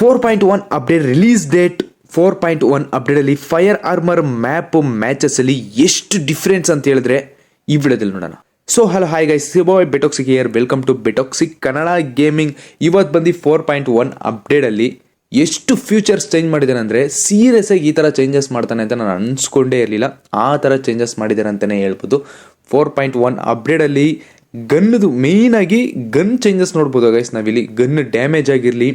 Four point one update release date four point one ಅಪ್ಡೇಟಲ್ಲಿ fire armour map ಮ್ಯಾಚಸ್ಸಲ್ಲಿ ಎಷ್ಟು difference ಅಂತ ಹೇಳಿದ್ರೆ ಈ ವಿಡಿಯೋದಲ್ಲಿ ನೋಡೋಣ. ಸೊ ಹಲೋ ಹಾಯ್ ಗೈಸ್ ಬಾಯ್ ಬೆಟೋಕ್ಸಿಕ್ here welcome to ಬೆಟೋಕ್ಸಿಕ್ Kannada gaming ಇವತ್ತು ಬಂದು ಫೋರ್ ಪಾಯಿಂಟ್ ಒನ್ ಅಪ್ಡೇಟಲ್ಲಿ ಎಷ್ಟು ಫ್ಯೂಚರ್ಸ್ ಚೇಂಜ್ ಮಾಡಿದ್ದಾರೆ ಅಂದರೆ ಸೀರಿಯಸ್ ಆಗಿ ಈ ಥರ ಚೇಂಜಸ್ ಮಾಡ್ತಾನೆ ಅಂತ ನಾನು ಅನ್ಸ್ಕೊಂಡೇ ಇರಲಿಲ್ಲ. ಆ ಥರ ಚೇಂಜಸ್ ಮಾಡಿದ್ದಾರೆ ಅಂತಲೇ ಹೇಳ್ಬೋದು. ಫೋರ್ ಪಾಯಿಂಟ್ ಒನ್ ಅಪ್ಡೇಟಲ್ಲಿ ಗನ್ನದು ಮೇಯ್ನಾಗಿ ಗನ್ ಚೇಂಜಸ್ ನೋಡ್ಬೋದು ಗೈಸ್ ನಾವಿಲ್ಲಿ ಗನ್ ಡ್ಯಾಮೇಜ್ ಆಗಿರಲಿ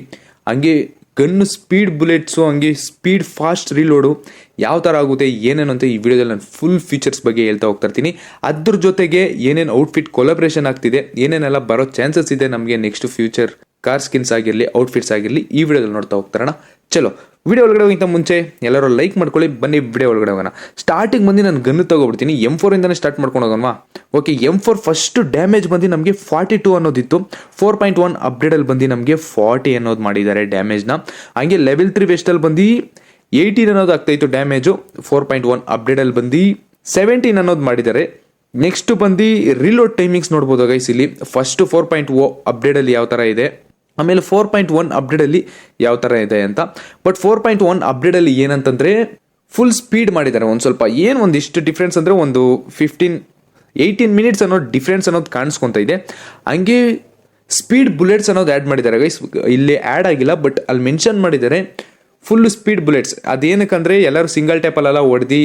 ಹಂಗೆ ಗನ್ನು ಸ್ಪೀಡ್ ಬುಲೆಟ್ಸು, ಹಂಗೆ ಸ್ಪೀಡ್ ಫಾಸ್ಟ್ ರೀಲೋಡು ಯಾವ ಥರ ಆಗುತ್ತೆ, ಏನೇನು ಅಂತ ಈ ವಿಡಿಯೋದಲ್ಲಿ ನಾನು ಫುಲ್ ಫೀಚರ್ಸ್ ಬಗ್ಗೆ ಹೇಳ್ತಾ ಹೋಗ್ತಾ ಇರ್ತೀನಿ. ಅದ್ರ ಜೊತೆಗೆ ಏನೇನು ಔಟ್ಫಿಟ್ ಕೊಲಬ್ರೇಷನ್ ಆಗ್ತಿದೆ, ಏನೇನೆಲ್ಲ ಬರೋ ಚಾನ್ಸಸ್ ಇದೆ ನಮಗೆ ನೆಕ್ಸ್ಟ್ ಫ್ಯೂಚರ್ ಕಾರ್ ಸ್ಕಿನ್ಸ್ ಆಗಿರಲಿ ಔಟ್ಫಿಟ್ಸ್ ಆಗಿರಲಿ, ಈ ವಿಡಿಯೋದಲ್ಲಿ ನೋಡ್ತಾ ಹೋಗ್ತಾರಣ ಚಲೋ. ವಿಡಿಯೋ ಒಳಗಡೆ ಹೋಗಿಂತ ಮುಂಚೆ ಎಲ್ಲರೂ ಲೈಕ್ ಮಾಡ್ಕೊಳ್ಳಿ. ಬನ್ನಿ ವಿಡಿಯೋ ಒಳಗಡೆ ಹೋಗೋಣ. ಸ್ಟಾರ್ಟಿಂಗ್ ಬಂದು ನಾನು ಗನ್ ತಗೊಬಿಡ್ತೀನಿ. ಎಂ ಇಂದಾನೆ ಸ್ಟಾರ್ಟ್ ಮಾಡ್ಕೊಂಡು ಹೋಗೋಣ okay M four first damage ಬಂದು ನಮಗೆ ಫಾರ್ಟಿ ಟು ಅನ್ನೋದಿತ್ತು ಫೋರ್ ಪಾಯಿಂಟ್ ಒನ್ ಅಪ್ಡೇಟಲ್ಲಿ ಬಂದು ನಮಗೆ ಫಾರ್ಟಿ ಅನ್ನೋದು ಮಾಡಿದ್ದಾರೆ ಡ್ಯಾಮೇಜ್ನ ಹಂಗೆ ಲೆವೆಲ್ ತ್ರೀ ವೆಸ್ಟಲ್ಲಿ ಬಂದು ಏಯ್ಟೀನ್ ಅನ್ನೋದು ಆಗ್ತಾಯಿತ್ತು ಡ್ಯಾಮೇಜು ಫೋರ್ ಪಾಯಿಂಟ್ ಒನ್ ಅಪ್ಡೇಟಲ್ಲಿ ಬಂದು ಸೆವೆಂಟೀನ್ ಅನ್ನೋದು ಮಾಡಿದ್ದಾರೆ. ನೆಕ್ಸ್ಟ್ ಬಂದು ರಿಲೋಡ್ ಟೈಮಿಂಗ್ಸ್ ನೋಡ್ಬೋದು ಗೈಸ್ ಇಲ್ಲಿ. ಫಸ್ಟ್ ಫೋರ್ ಪಾಯಿಂಟ್ ಓ ಅಪ್ಡೇಟಲ್ಲಿ ಯಾವ ಥರ ಇದೆ? ಆಮೇಲೆ ಫೋರ್ ಪಾಯಿಂಟ್ ಒನ್ ಅಪ್ಡೇಟಲ್ಲಿ ಯಾವ ಥರ ಇದೆ ಅಂತ. ಬಟ್ ಫೋರ್ ಪಾಯಿಂಟ್ ಒನ್ ಅಪ್ಡೇಟಲ್ಲಿ ಏನಂತಂದರೆ ಫುಲ್ ಸ್ಪೀಡ್ ಮಾಡಿದ್ದಾರೆ ಒಂದು ಸ್ವಲ್ಪ. ಏನು ಒಂದಿಷ್ಟು ಡಿಫ್ರೆನ್ಸ್ ಅಂದರೆ ಒಂದು ಫಿಫ್ಟೀನ್ ಏಯ್ಟೀನ್ ಮಿನಿಟ್ಸ್ ಅನ್ನೋ ಡಿಫ್ರೆನ್ಸ್ ಅನ್ನೋದು ಕಾಣಿಸ್ಕೊತಾ ಇದೆ. ಹಂಗೆ ಸ್ಪೀಡ್ ಬುಲೆಟ್ಸ್ ಅನ್ನೋದು ಆ್ಯಡ್ ಮಾಡಿದ್ದಾರೆ ಗೈಸ್ ಇಲ್ಲಿ ಆ್ಯಡ್ ಆಗಿಲ್ಲ ಬಟ್ ಅಲ್ಲಿ ಮೆನ್ಷನ್ ಮಾಡಿದ್ದಾರೆ ಫುಲ್ ಸ್ಪೀಡ್ ಬುಲೆಟ್ಸ್ ಅದೇನಕ್ಕಂದರೆ ಎಲ್ಲರೂ ಸಿಂಗಲ್ ಟೈಪಲ್ಲೆಲ್ಲ ಹೊಡೆದು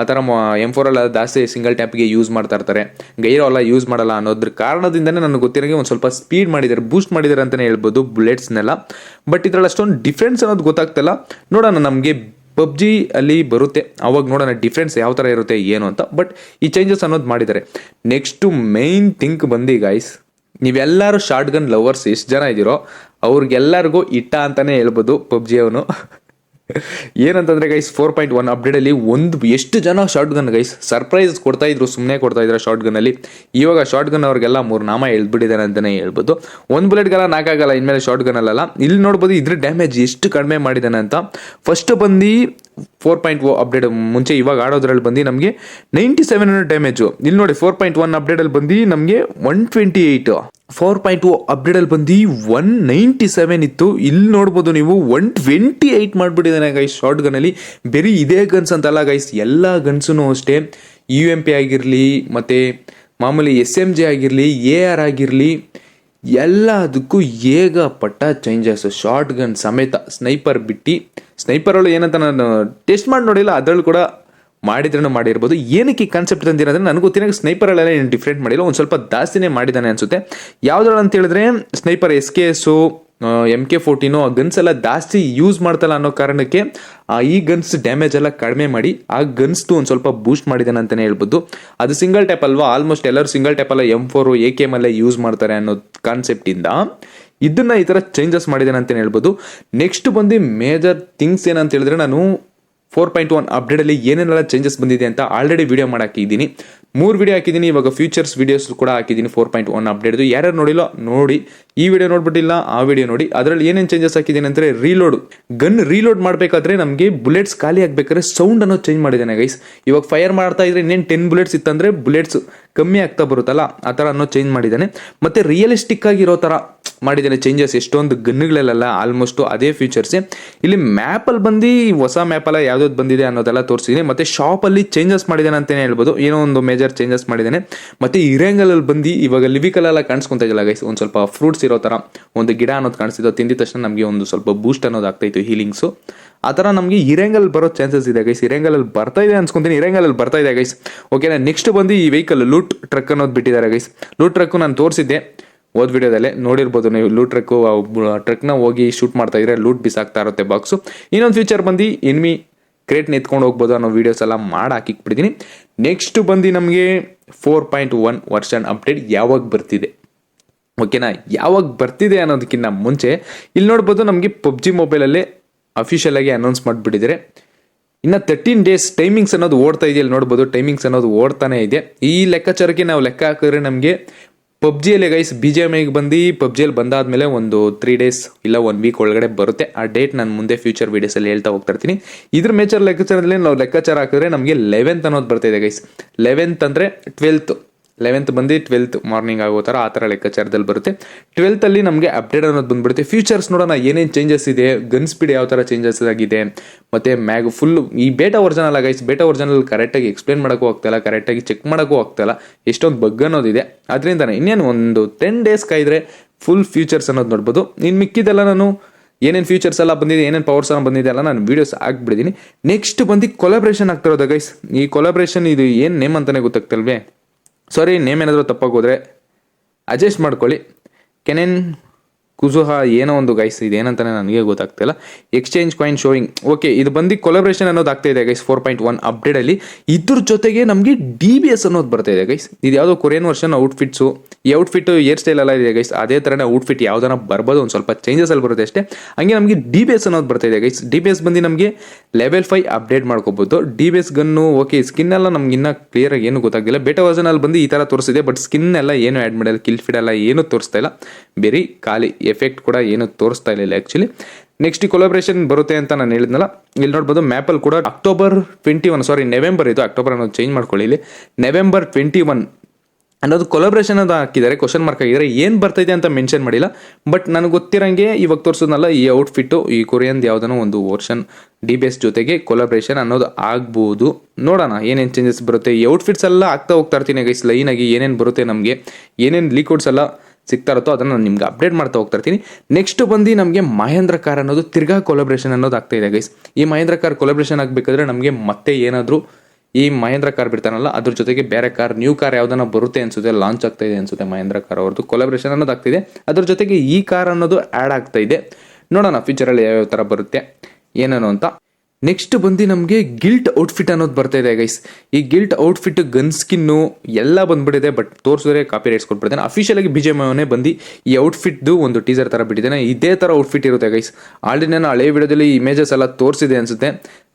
ಆ ಥರ ಎಂ ಫೋರ್ ಎಲ್ಲ ಜಾಸ್ತಿ ಸಿಂಗಲ್ ಟ್ಯಾಪ್ಗೆ ಯೂಸ್ ಮಾಡ್ತಾ ಇರ್ತಾರೆ. ಗೈರೋ ಎಲ್ಲ ಯೂಸ್ ಮಾಡಲ್ಲ ಅನ್ನೋದ್ರ ಕಾರಣದಿಂದನೇ ನನಗೆ ಗೊತ್ತಿರೋಂಗೆ ಒಂದು ಸ್ವಲ್ಪ ಸ್ಪೀಡ್ ಮಾಡಿದ್ದಾರೆ ಬೂಸ್ಟ್ ಮಾಡಿದ್ದಾರೆ ಅಂತಲೇ ಹೇಳ್ಬೋದು ಬುಲೆಟ್ಸ್ನೆಲ್ಲ ಬಟ್ ಇದರಲ್ಲಿ ಅಷ್ಟೊಂದು ಡಿಫ್ರೆನ್ಸ್ ಅನ್ನೋದು ಗೊತ್ತಾಗ್ತಿಲ್ಲ. ನೋಡೋಣ ನಮಗೆ ಪಬ್ಜಿ ಅಲ್ಲಿ ಬರುತ್ತೆ. ಅವಾಗ ನೋಡೋಣ ಡಿಫ್ರೆನ್ಸ್ ಯಾವ ಥರ ಇರುತ್ತೆ, ಏನು ಅಂತ. ಬಟ್ ಈ ಚೇಂಜಸ್ ಅನ್ನೋದು ಮಾಡಿದ್ದಾರೆ. ನೆಕ್ಸ್ಟು ಮೈನ್ ಥಿಂಕ್ ಬಂದು ಗಾಯ್ಸ್ ನೀವೆಲ್ಲರೂ ಶಾರ್ಟ್ ಗನ್ ಲವರ್ಸ್ ಎಷ್ಟು ಜನ ಇದ್ದೀರೋ, ಅವ್ರಿಗೆಲ್ಲರಿಗೂ ಇಟ್ಟ ಅಂತಲೇ ಹೇಳ್ಬೋದು ಪಬ್ಜಿ ಅವನು ಏನಂತಂದ್ರೆ ಗೈಸ್ ಫೋರ್ ಪಾಯಿಂಟ್ ಒನ್ ಅಪ್ಡೇಟಲ್ಲಿ ಒಂದು, ಎಷ್ಟು ಜನ ಶಾರ್ಟ್ ಗನ್ ಗೈಸ್ ಸರ್ಪ್ರೈಸ್ ಕೊಡ್ತಾ ಇದ್ರು ಸುಮ್ಮನೆ ಕೊಡ್ತಾ ಇದ್ರು ಶಾರ್ಟ್ ಗನ್ನಲ್ಲಿ ಇವಾಗ ಶಾರ್ಟ್ ಗನ್ ಅವ್ರಿಗೆಲ್ಲ ಮೂರು ನಾಮ ಹೇಳ್ಬಿಟ್ಟಿದ್ದಾರೆ ಅಂತಲೇ ಹೇಳ್ಬೋದು. ಒಂದು ಬುಲೆಟ್ಗೆಲ್ಲ ನಾಕಾಗಲ್ಲ ಇನ್ಮೇಲೆ ಶಾರ್ಟ್ ಗನ್ನಲ್ಲ ಇಲ್ಲಿ ನೋಡ್ಬೋದು ಇದ್ರ ಡ್ಯಾಮೇಜ್ ಎಷ್ಟು ಕಡಿಮೆ ಮಾಡಿದ್ದಾನೆ ಅಂತ. ಫಸ್ಟ್ ಬಂದು ಫೋರ್ ಪಾಯಿಂಟ್ ಓ ಅಪ್ಡೇಟ್ ಮುಂಚೆ ಇವಾಗ ಆಡೋದ್ರಲ್ಲಿ ಬಂದು ನಮಗೆ ನೈಂಟಿ ಸೆವೆನ್ ಹಂಡ್ರೆಡ್ ಡ್ಯಾಮೇಜು ಇಲ್ಲಿ ನೋಡಿ ಫೋರ್ ಪಾಯಿಂಟ್ ಒನ್ ಅಪ್ಡೇಟಲ್ಲಿ ಬಂದು ನಮಗೆ one twenty eight four point O ಅಪ್ಡೇಟಲ್ಲಿ ಬಂದು ಒನ್ ನೈಂಟಿ ಸೆವೆನ್ ಇತ್ತು. ಇಲ್ಲಿ ನೋಡ್ಬೋದು ನೀವು ಒನ್ ಟ್ವೆಂಟಿ ಏಯ್ಟ್ ಮಾಡಿಬಿಟ್ಟಿದ್ದಾನೆ ಗೈಸ್ ಶಾರ್ಟ್ ಗನ್ನಲ್ಲಿ ಬರೀ ಇದೇ ಗನ್ಸ್ ಅಂತಲ್ಲ ಗೈಸ್ ಎಲ್ಲ ಗನ್ಸೂ ಅಷ್ಟೇ. ಯು ಎಂ ಪಿ ಆಗಿರಲಿ, ಮತ್ತು ಮಾಮೂಲಿ ಎಸ್ ಎಂ ಜಿ ಆಗಿರಲಿ ಎ ಆರ್ ಆಗಿರಲಿ ಎಲ್ಲದಕ್ಕೂ ಏಗಪಟ್ಟ ಚೇಂಜಸ್ ಶಾರ್ಟ್ ಗನ್ ಸಮೇತ ಸ್ನೈಪರ್ ಬಿಟ್ಟು ಸ್ನೈಪರಳು ಏನಂತ ನಾನು ಟೆಸ್ಟ್ ಮಾಡಿ ನೋಡಿಲ್ಲ, ಅದರಲ್ಲೂ ಕೂಡ ಮಾಡಿದ್ರೂ ಮಾಡಿರ್ಬೋದು. ಏನಕ್ಕೆ ಈ ಕಾನ್ಸೆಪ್ಟ್ ತಂದಿರೋದ್ರೆ ನನಗೆ ಗೊತ್ತಿರೋ ಸ್ನೈಪರಲ್ಲೆಲ್ಲ ಏನು ಡಿಫ್ರೆಂಟ್ ಮಾಡಿಲ್ಲ, ಒಂದು ಸ್ವಲ್ಪ ಜಾಸ್ತಿನೇ ಮಾಡಿದ್ದಾನೆ ಅನ್ಸುತ್ತೆ. ಯಾವ್ದ್ರಲ್ಲಿ ಅಂತ ಹೇಳಿದ್ರೆ sniper S K S M K fourteen ಆ ಗನ್ಸ್ ಎಲ್ಲ ಜಾಸ್ತಿ ಯೂಸ್ ಮಾಡ್ತಲ್ಲ ಅನ್ನೋ ಕಾರಣಕ್ಕೆ ಈ ಗನ್ಸ್ ಡ್ಯಾಮೇಜ್ ಎಲ್ಲ ಕಡಿಮೆ ಮಾಡಿ, ಆ ಗನ್ಸ್ದು ಒಂದು ಸ್ವಲ್ಪ ಬೂಸ್ಟ್ ಮಾಡಿದ್ದಾನೆ ಅಂತಲೇ ಹೇಳ್ಬೋದು. ಅದು ಸಿಂಗಲ್ ಟೈಪ್ ಅಲ್ವಾ? ಆಲ್ಮೋಸ್ಟ್ ಎಲ್ಲರೂ ಸಿಂಗಲ್ ಟ್ಯಾಪ್ ಅಲ್ಲ M four A K M use ಮಾಡ್ತಾರೆ ಅನ್ನೋ ಕಾನ್ಸೆಪ್ಟಿಂದ ಇದನ್ನ ಈ ಥರ ಚೇಂಜಸ್ ಮಾಡಿದ್ದೇನೆ ಅಂತಲೇ ಹೇಳ್ಬೋದು. ನೆಕ್ಸ್ಟ್ ಬಂದು ಮೇಜರ್ ಥಿಂಗ್ಸ್ ಏನಂತ ಹೇಳಿದ್ರೆ ನಾನು ಫೋರ್ ಪಾಯಿಂಟ್ ಒನ್ ಅಪ್ಡೇಟಲ್ಲಿ ಏನೇನೆಲ್ಲ ಚೇಂಜಸ್ ಬಂದಿದೆ ಅಂತ ಆಲ್ರೆಡಿ ವಿಡಿಯೋ ಮಾಡಿ ಹಾಕಿದ್ದೀನಿ ಮೂರು ವಿಡಿಯೋ ಹಾಕಿದ್ದೀನಿ, ಇವಾಗ ಫ್ಯೂಚರ್ಸ್ ವಿಡಿಯೋಸ್ ಕೂಡ ಹಾಕಿದ್ದೀನಿ ಫೋರ್ ಪಾಯಿಂಟ್ ಒನ್ ಅಪ್ಡೇಟ್ದು. ಯಾರ್ಯಾರು ನೋಡಿಲ್ಲ ನೋಡಿ, ಈ ವಿಡಿಯೋ ನೋಡ್ಬಿಟ್ಟಿಲ್ಲ, ಆ ವಿಡಿಯೋ ನೋಡಿ. ಅದರಲ್ಲಿ ಏನೇನು ಚೇಂಜಸ್ ಹಾಕಿದ್ದೀನಿ ಅಂದರೆ ರೀಲೋಡ್ ಗನ್ ರೀಲೋಡ್ ಮಾಡಬೇಕಾದ್ರೆ ನಮಗೆ ಬುಲೆಟ್ಸ್ ಖಾಲಿ ಆಗಬೇಕಾದ್ರೆ ಸೌಂಡ್ ಅನ್ನೋ ಚೇಂಜ್ ಮಾಡಿದ್ದೇನೆ ಗೈಸ್ ಇವಾಗ ಫೈರ್ ಮಾಡ್ತಾ ಇದ್ರೆ ಇನ್ನೇನು ಟೆನ್ ಬುಲೆಟ್ಸ್ ಇತ್ತಂದ್ರೆ ಬುಲೆಟ್ಸ್ ಕಮ್ಮಿ ಆಗ್ತಾ ಬರುತ್ತಲ್ಲ, ಆ ಥರ ಅನ್ನೋ ಚೇಂಜ್ ಮಾಡಿದ್ದಾನೆ. ಮತ್ತೆ ರಿಯಲಿಸ್ಟಿಕ್ ಆಗಿರೋ ಥರ ಮಾಡಿದ್ದಾನೆ ಚೇಂಜಸ್ ಎಷ್ಟೊಂದು ಗನ್ನುಗಳಲ್ಲ ಆಲ್ಮೋಸ್ಟ್ ಅದೇ ಫ್ಯೂಚರ್ಸ್ ಇಲ್ಲಿ ಮ್ಯಾಪಲ್ಲಿ ಬಂದು ಹೊಸ ಮ್ಯಾಪಲ್ಲ ಯಾವ್ದಾವ್ದು ಬಂದಿದೆ ಅನ್ನೋದೆಲ್ಲ ತೋರಿಸಿದ್ದೀನಿ ಮತ್ತೆ ಶಾಪಲ್ಲಿ ಚೇಂಜಸ್ ಮಾಡಿದ್ದಾನೆ ಅಂತಲೇ ಹೇಳ್ಬೋದು. ಏನೋ ಒಂದು ಮೇಜರ್ ಚೇಂಜಸ್ ಮಾಡಿದ್ದಾನೆ. ಮತ್ತೆ ಇರೇಂಗಲಲ್ಲಿ ಬಂದು ಇವಾಗ ಲಿವಿಕಲೆಲ್ಲ ಕಾಣಿಸ್ಕೊಂತ ಇದೆಯಲ್ಲ ಗೈಸ್ ಒಂದು ಸ್ವಲ್ಪ ಫ್ರೂಟ್ಸ್ ಇರೋ ಥರ ಒಂದು ಗಿಡ ಅನ್ನೋದು ಕಾಣಿಸ್ತಿದ್ದು ತಿಂದಿದ ತಕ್ಷಣ ನಮಗೆ ಒಂದು ಸ್ವಲ್ಪ ಬೂಸ್ಟ್ ಅನ್ನೋದು ಆಗ್ತಾಯಿತ್ತು ಹೀಲಿಂಗ್ಸು ಆ ಥರ ನಮಗೆ ಇರೇಂಗಲ್ ಬರೋ ಚಾನ್ಸಸ್ ಇದೆ ಗೈಸ್ ಇರೇಂಗಲಲ್ಲಿ ಬರ್ತಾ ಇದೆ ಅನ್ಸ್ಕೊಂತೀನಿ. ಇರೇಂಗಲಲ್ಲಿ ಬರ್ತಾ ಇದೆ ಗೈಸ್ ಓಕೆನಾ ನೆಕ್ಸ್ಟ್ ಬಂದು ಈ ವೆಹಿಕಲ್ ಲೂಟ್ ಟ್ರಕ್ ಅನ್ನೋದು ಬಿಟ್ಟಿದ್ದಾರೆ ಗೈಸ್ ಲೂಟ್ ಟ್ರಕ್ ನಾನು ತೋರಿಸಿದ್ದೆ. ಓದ್ ವಿಡಿಯೋದಲ್ಲೇ ನೋಡಿರ್ಬೋದು ನೀವು ಲೂಟ್ ಟ್ರಕ್ ಟ್ರಕ್ನ ಹೋಗಿ ಶೂಟ್ ಮಾಡ್ತಾ ಇದ್ರೆ ಲೂಟ್ ಬಿಸಾಕ್ತಾ ಇರುತ್ತೆ ಬಾಕ್ಸು ಇನ್ನೊಂದು ಫ್ಯೂಚರ್ ಬಂದು ಎನ್ಮಿ ಕ್ರೇಟ್ನ ಎತ್ಕೊಂಡು ಹೋಗ್ಬೋದು ಅನ್ನೋ ವೀಡಿಯೋಸ್ ಎಲ್ಲ ಮಾಡಿ ಹಾಕಿಕ್ಬಿಡ್ತೀನಿ ನೆಕ್ಸ್ಟ್ ಬಂದು ನಮಗೆ four point one version update ಯಾವಾಗ ಬರ್ತಿದೆ? ಓಕೆನಾ ಯಾವಾಗ ಬರ್ತಿದೆ ಅನ್ನೋದಕ್ಕಿಂತ ಮುಂಚೆ ಇಲ್ಲಿ ನೋಡ್ಬೋದು ನಮಗೆ ಪಬ್ಜಿ ಮೊಬೈಲಲ್ಲೇ ಅಫಿಷಿಯಲ್ ಆಗಿ ಅನೌನ್ಸ್ ಮಾಡಿಬಿಟ್ಟಿದ್ದಾರೆ. ಇನ್ನು ತರ್ಟೀನ್ ಡೇಸ್ ಟೈಮಿಂಗ್ಸ್ ಅನ್ನೋದು ಓಡ್ತಾ ಇದೆಯಲ್ಲ ನೋಡ್ಬೋದು ಟೈಮಿಂಗ್ಸ್ ಅನ್ನೋದು ಓಡ್ತಾನೆ ಇದೆ. ಈ ಲೆಕ್ಕಾಚಾರಕ್ಕೆ ನಾವು ಲೆಕ್ಕ ಹಾಕಿದ್ರೆ ನಮಗೆ ಪಬ್ಜಿಯಲ್ಲಿ ಗೈಸ್ ಬಿ ಜಿ ಎಂ ಐಗೆ ಬಂದು, ಪಬ್ಜಿಯಲ್ಲಿ ಬಂದಾದ್ಮೇಲೆ ಒಂದು ತ್ರೀ ಡೇಸ್ ಇಲ್ಲ ಒನ್ ವೀಕ್ ಒಳಗಡೆ ಬರುತ್ತೆ. ಆ ಡೇಟ್ ನಾನು ಮುಂದೆ ಫ್ಯೂಚರ್ ವೀಡಿಯೋಸಲ್ಲಿ ಹೇಳ್ತಾ ಹೋಗ್ತಾ ಇರ್ತೀನಿ. ಇದ್ರ ಮೇಚರ್ ಲೆಕ್ಕಾಚಾರದಲ್ಲಿ ನಾವು ಲೆಕ್ಕಾಚಾರ ಹಾಕಿದ್ರೆ ನಮಗೆ ಲೆವೆಂತ್ ಅನ್ನೋದು ಬರ್ತಾ ಇದೆ ಗೈಸ್ ಲೆವೆಂತ್ ಅಂದರೆ ಟ್ವೆಲ್ತ್ ಲೆವೆಂತ್ ಬಂದು ಟ್ವೆಲ್ತ್ ಮಾರ್ನಿಂಗ್ ಆಗೋ ಥರ ಆ ಥರ ಲೆಕ್ಕಾಚಾರದಲ್ಲಿ ಬರುತ್ತೆ. ಟ್ವೆಲ್ತಲ್ಲಿ ನಮಗೆ ಅಪ್ಡೇಟ್ ಅನ್ನೋದು ಬಂದ್ಬಿಡುತ್ತೆ. ಫ್ಯೂಚರ್ಸ್ ನೋಡೋಣ, ಏನೇನು ಚೇಂಜಸ್ ಇದೆ ಗನ್ ಸ್ಪೀಡ್ ಯಾವ ಥರ ಚೇಂಜಸ್ ಆಗಿದೆ, ಮತ್ತು ಮ್ಯಾಗ್ ಫುಲ್ ಈ ಬೇಟಾ ಒರಿಜಿನಲ್ ಅಲ್ಲ ಗೈಸ್ ಬೇಟಾ ವರ್ಜನಲ್ಲಿ ಕರೆಕ್ಟಾಗಿ ಎಕ್ಸ್ಪ್ಲೇನ್ ಮಾಡೋಕ್ಕೂ ಆಗ್ತಾಯಿಲ್ಲ ಕರೆಕ್ಟಾಗಿ ಚೆಕ್ ಮಾಡೋಕ್ಕೂ ಆಗ್ತಾಯಿಲ್ಲ ಎಷ್ಟೊಂದು ಬಗ್ ಅನ್ನೋದಿದೆ ಅದರಿಂದ ಇನ್ನೇನು ಒಂದು ಟೆನ್ ಡೇಸ್ ಕಾಯಿದ್ರೆ ಫುಲ್ ಫ್ಯೂಚರ್ಸ್ ಅನ್ನೋದು ನೋಡ್ಬೋದು. ಇನ್ನು ಮಿಕ್ಕಿದೆಲ್ಲ ನಾನು ಏನೇನು ಫ್ಯೂಚರ್ಸ್ ಎಲ್ಲ ಬಂದಿದೆ, ಏನೇನು ಪವರ್ಸ್ ಎಲ್ಲ ಬಂದಿದೆ ಎಲ್ಲ ನಾನು ವೀಡಿಯೋಸ್ ಹಾಕ್ಬಿಟ್ಟಿದ್ದೀನಿ ನೆಕ್ಸ್ಟ್ ಬಂದು ಕೊಲಾಬ್ರೇಷನ್ ಆಗ್ತಿರೋದು ಗೈಸ್ ಈ ಕೊಲಾಬ್ರೇಷನ್ ಇದು ಏನು ನೇಮ್ ಅಂತಲೇ ಗೊತ್ತಾಗ್ತಲ್ವೇ ಸಾರಿ ನೇಮ್ ಏನಾದರೂ ತಪ್ಪಾಗೋದ್ರೆ ಅಡ್ಜಸ್ಟ್ ಮಾಡ್ಕೊಳ್ಳಿ. ಕೆನೆನ್ ಕುಜುಹ ಏನೋ ಒಂದು ಗೈಸ್ ಇದು, ಏನಂತಾನೆ ನನಗೆ ಗೊತ್ತಾಗ್ತಿಲ್ಲ ಎಕ್ಸ್ಚೇಂಜ್ ಕಾಯಿನ್ ಶೋಯಿಂಗ್ ಓಕೆ ಇದು ಬಂದು ಕೊಲಾಬ್ರೇಷನ್ ಅನ್ನೋದು ಆಗ್ತಾ ಇದೆ ಗೈಸ್ ಫೋರ್ ಪಾಯಿಂಟ್ ಒನ್ ಅಪ್ಡೇಟಲ್ಲಿ ಇದ್ರ ಜೊತೆಗೆ ನಮಗೆ ಡಿ ಬಿ ಎಸ್ ಅನ್ನೋದು ಬರ್ತಾ ಇದೆ ಗೈಸ್ ಇದು ಯಾವುದೋ ಕೊರಿಯನ್ ವರ್ಷನ್ ಔಟ್ಫಿಟ್ಸು ಈ ಔಟ್ಫಿಟ್ ಏರ್ ಸ್ಟೈಲ್ ಎಲ್ಲ ಇದೆ ಗೈಸ್ ಅದೇ ಥರನೇ ಔಟ್ಫಿಟ್ ಯಾವ್ದಾನ ಬರ್ಬೋದು, ಒಂದು ಸ್ವಲ್ಪ ಚೇಂಜಸ್ ಅಲ್ಲಿ ಬರುತ್ತೆ ಅಷ್ಟೇ. ಹಂಗೆ ನಮಗೆ ಡಿ ಬಿ ಎಸ್ ಅನ್ನೋದು ಬರ್ತಾ ಇದೆ ಗೈಸ್ ಡಿ ಬಿ ಎಸ್ ಬಂದು ನಮಗೆ ಲೆವೆಲ್ ಫೈವ್ ಅಪ್ಡೇಟ್ ಮಾಡ್ಕೋಬೋದು. D B S gun okay skin ಎಲ್ಲ ನಮ್ಗೆ ಇನ್ನೂ ಕ್ಲಿಯರ್ ಆಗಿ ಏನು ಗೊತ್ತಾಗಿಲ್ಲ ಬೇಟಾ ವರ್ಸನ್ ಅಲ್ಲಿ ಬಂದು ಈ ಥರ ತೋರಿಸಿದೆ ಬಟ್ ಸ್ಕಿನ್ ಎಲ್ಲ ಏನು ಆ್ಯಡ್ ಮಾಡಿಲ್ಲ ಕಿಲ್ ಫಿಡ್ ಎಲ್ಲ ಏನು ತೋರಿಸ್ತಾ ಇಲ್ಲ. ಬರೀ ಖಾಲಿ. ಎಫೆಕ್ಟ್ ಕೂಡ ಏನು ತೋರಿಸ್ತಾ ಇಲ್ಲ ಆ್ಯಕ್ಚುಲಿ ನೆಕ್ಸ್ಟ್ ಕೊಲಾಬ್ರೇಷನ್ ಬರುತ್ತೆ ಅಂತ ನಾನು ಹೇಳಿದ್ನಲ್ಲ, ಇಲ್ಲಿ ನೋಡ್ಬೋದು ಮ್ಯಾಪಲ್ ಕೂಡ October twenty one sorry November ಇದು ಅಕ್ಟೋಬರ್ ಅನ್ನೋದು ಚೇಂಜ್ ಮಾಡ್ಕೊಳ್ಳಿ ಇಲ್ಲಿ. ನವೆಂಬರ್ ಟ್ವೆಂಟಿ ಒನ್ ಅನ್ನೋದು ಕೊಲಾಬ್ರೇಷನ್ ಅದು ಹಾಕಿದ್ದಾರೆ ಕ್ವಶನ್ ಮಾರ್ಕ್ ಆಗಿದ್ದಾರೆ ಏನು ಬರ್ತಿದೆ ಅಂತ ಮೆನ್ಷನ್ ಮಾಡಿಲ್ಲ ಬಟ್ ನನಗೆ ಗೊತ್ತಿರಂಗೆ ಇವಾಗ ತೋರಿಸೋದ್ನಲ್ಲ ಈ ಔಟ್ಫಿಟ್ಟು ಈ ಕೊರಿಯನ್ ಯಾವುದೋ ಒಂದು ವರ್ಷನ್ ಡಿ ಬಿ ಎಸ್ ಜೊತೆಗೆ ಕೊಲಾಬ್ರೇಷನ್ ಅನ್ನೋದು ಆಗ್ಬೋದು. ನೋಡೋಣ ಏನೇನು ಚೇಂಜಸ್ ಬರುತ್ತೆ. ಈ ಔಟ್ಫಿಟ್ಸ್ ಎಲ್ಲ ಆಗ್ತಾ ಹೋಗ್ತಾ ಇರ್ತೀನಿ ಗೈಸ್ ಲೈನಾಗಿ ಏನೇನು ಬರುತ್ತೆ ನಮಗೆ, ಏನೇನು ಲೀಕ್ಔಟ್ಸ್ ಎಲ್ಲ ಸಿಗ್ತಾ ಇರುತ್ತೋ ಅದನ್ನು ನಾನು ನಿಮ್ಗೆ ಅಪ್ಡೇಟ್ ಮಾಡ್ತಾ ಹೋಗ್ತಾ ಇರ್ತೀನಿ. ನೆಕ್ಸ್ಟ್ ಬಂದು ನಮಗೆ ಮಹೇಂದ್ರ ಕಾರ್ ಅನ್ನೋದು ತಿರ್ಗಾ ಕೊಲಬ್ರೇಷನ್ ಅನ್ನೋದು ಆಗ್ತಾ ಇದೆ ಗೈಸ್ ಈ ಮಹೇಂದ್ರ ಕಾರ್ ಕೊಲಬ್ರೇಷನ್ ಆಗಬೇಕಾದ್ರೆ ನಮಗೆ ಮತ್ತೆ ಏನಾದರೂ ಈ ಮಹೇಂದ್ರ ಕಾರ್ ಬಿಡ್ತಾನಲ್ಲ, ಅದ್ರ ಜೊತೆಗೆ ಬೇರೆ ಕಾರ್ ನ್ಯೂ ಕಾರ್ ಯಾವ್ದನ್ನ ಬರುತ್ತೆ ಅನ್ಸುತ್ತೆ ಲಾಂಚ್ ಆಗ್ತಾ ಇದೆ ಅನ್ಸುತ್ತೆ ಮಹೇಂದ್ರ ಕಾರ್ ಅವ್ರದ್ದು ಕೊಲಬ್ರೇಷನ್ ಅನ್ನೋದು ಆಗ್ತಿದೆ ಅದ್ರ ಜೊತೆಗೆ ಈ ಕಾರ್ ಅನ್ನೋದು ಆ್ಯಡ್ ಆಗ್ತಾ ಇದೆ. ನೋಡೋಣ ಫ್ಯೂಚರಲ್ಲಿ ಯಾವ್ಯಾವ ಥರ ಬರುತ್ತೆ, ಏನೇನು ಅಂತ. ನೆಕ್ಸ್ಟ್ ಬಂದು ನಮಗೆ ಗಿಲ್ಟ್ ಔಟ್ಫಿಟ್ ಅನ್ನೋದು ಬರ್ತಾ ಇದೆ ಗೈಸ್ ಈ ಗಿಲ್ಟ್ ಔಟ್ಫಿಟ್ ಗನ್ ಸ್ಕಿನ್ನು ಎಲ್ಲ ಬಂದ್ಬಿಟ್ಟಿದೆ ಬಟ್ ತೋರಿಸಿದ್ರೆ ಕಾಪಿ ರೈಟ್ಸ್ ಕೊಟ್ಬಿಡ್ತೇನೆ. ಅಫಿಷಿಯಲ್ ಆಗಿ ಬಿ ಜೆ ಬಂದು, ಈ ಔಟ್ಫಿಟ್ದು ಒಂದು ಟೀಸರ್ ಥರ ಬಿಟ್ಟಿದ್ದೇನೆ. ಇದೇ ಥರ ಔಟ್ಫಿಟ್ ಇರುತ್ತೆ ಗೈಸ್ ಆಲ್ರೆಡಿ ನಾನು ಹಳೆ ವಿಡಿಯೋದಲ್ಲಿ ಇಮೇಜಸ್ ಎಲ್ಲ ತೋರಿಸಿದೆ ಅನಿಸುತ್ತೆ.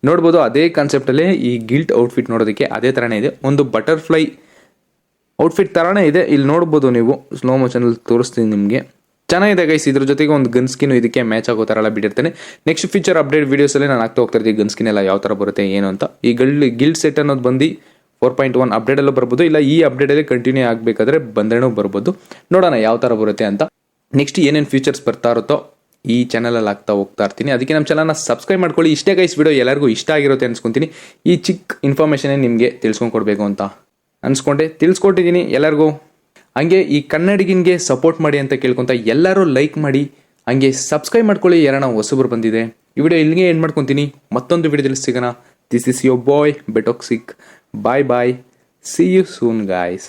ನೋಡ್ಬೋದು ಅದೇ ಕಾನ್ಸೆಪ್ಟಲ್ಲೇ ಈ ಗಿಲ್ಟ್ ಔಟ್ಫಿಟ್ ನೋಡೋದಕ್ಕೆ ಅದೇ ಥರನೇ ಇದೆ. ಒಂದು ಬಟರ್ಫ್ಲೈ ಔಟ್ಫಿಟ್ ಥರನೇ ಇದೆ. ಇಲ್ಲಿ ನೋಡ್ಬೋದು ನೀವು ಸ್ಲೋ ಮೋಷನಲ್ಲಿ ತೋರಿಸ್ತೀನಿ ನಿಮಗೆ. ಚೆನ್ನಾಗಿದೆ ಗೈಸ್ ಇದ್ರ ಜೊತೆಗೆ ಒಂದು ಗನ್ ಸ್ಕಿನ್ ಇದಕ್ಕೆ ಮ್ಯಾಚ್ ಆಗೋ ಥರ ಎಲ್ಲ ಬಿಟ್ಟಿರ್ತೇನೆ ನೆಕ್ಸ್ಟ್ ಫೀಚರ್ ಅಪ್ಡೇಟ್ ವೀಡಿಯೋಸಲ್ಲಿ ನಾನು ಆಗ್ತಾ ಹೋಗ್ತಾ ಇರ್ತೀನಿ. ಗನ್ ಸ್ಕಿನ್ ಎಲ್ಲ ಯಾವ ಥರ ಬರುತ್ತೆ, ಏನು ಅಂತ. ಈ ಗಲ್ ಗಿಲ್ಡ್ ಸೆಟ್ ಅನ್ನೋದು ಬಂದು ಫೋರ್ ಪಾಯಿಂಟ್ ಒನ್ ಅಪ್ಡೇಟಲ್ಲೂ ಬರ್ಬೋದು. ಇಲ್ಲ, ಈ ಅಪ್ಡೇಟಲ್ಲಿ ಕಂಟಿನ್ಯೂ ಆಗಬೇಕಾದ್ರೆ ಬಂದ್ರೇನೂ ಬರ್ಬೋದು. ನೋಡೋಣ ಯಾವ ಥರ ಬರುತ್ತೆ ಅಂತ. ನೆಕ್ಸ್ಟ್ ಏನೇನು ಫೀಚರ್ಸ್ ಬರ್ತಾ ಇರುತ್ತೋ ಈ ಚಾನಲಲ್ಲಿ ಆಗ್ತಾ ಹೋಗ್ತಾ ಇರ್ತೀನಿ. ಅದಕ್ಕೆ ನಮ್ಮ ಚಾನಲ್ನ ಸಬ್ಸ್ಕ್ರೈಬ್ ಮಾಡ್ಕೊಳ್ಳಿ. ಇಷ್ಟೇ ಗೈಸ್ ವಿಡಿಯೋ ಎಲ್ಲರಿಗೂ ಇಷ್ಟ ಆಗಿರುತ್ತೆ ಅನ್ಸ್ಕೊತೀನಿ. ಈ ಚಿಕ್ಕ ಇನ್ಫಾರ್ಮೇಷನೇ ನಿಮಗೆ ತಿಳ್ಸ್ಕೊಂಡು ಅಂತ ಅನ್ಸ್ಕೊಂಡೆ. ತಿಳ್ಸ್ಕೊಟ್ಟಿದ್ದೀನಿ ಎಲ್ಲರಿಗೂ. ಹಂಗೆ ಈ ಕನ್ನಡಿಗಿನ್ಗೆ ಸಪೋರ್ಟ್ ಮಾಡಿ ಅಂತ ಕೇಳ್ಕೊತ ಎಲ್ಲರೂ ಲೈಕ್ ಮಾಡಿ, ಹಂಗೆ ಸಬ್ಸ್ಕ್ರೈಬ್ ಮಾಡ್ಕೊಳ್ಳಿ ಯಾರಣ ಹೊಸಬ್ರು ಬಂದಿದೆ. ಈ ವಿಡಿಯೋ ಇಲ್ಲಿಗೆ ಏನು ಮಾಡ್ಕೊತೀನಿ. ಮತ್ತೊಂದು ವಿಡಿಯೋದಲ್ಲಿ ಸಿಗೋಣ. This is your boy ಬೆಟೋಕ್ಸಿಕ್ bye bye see you soon guys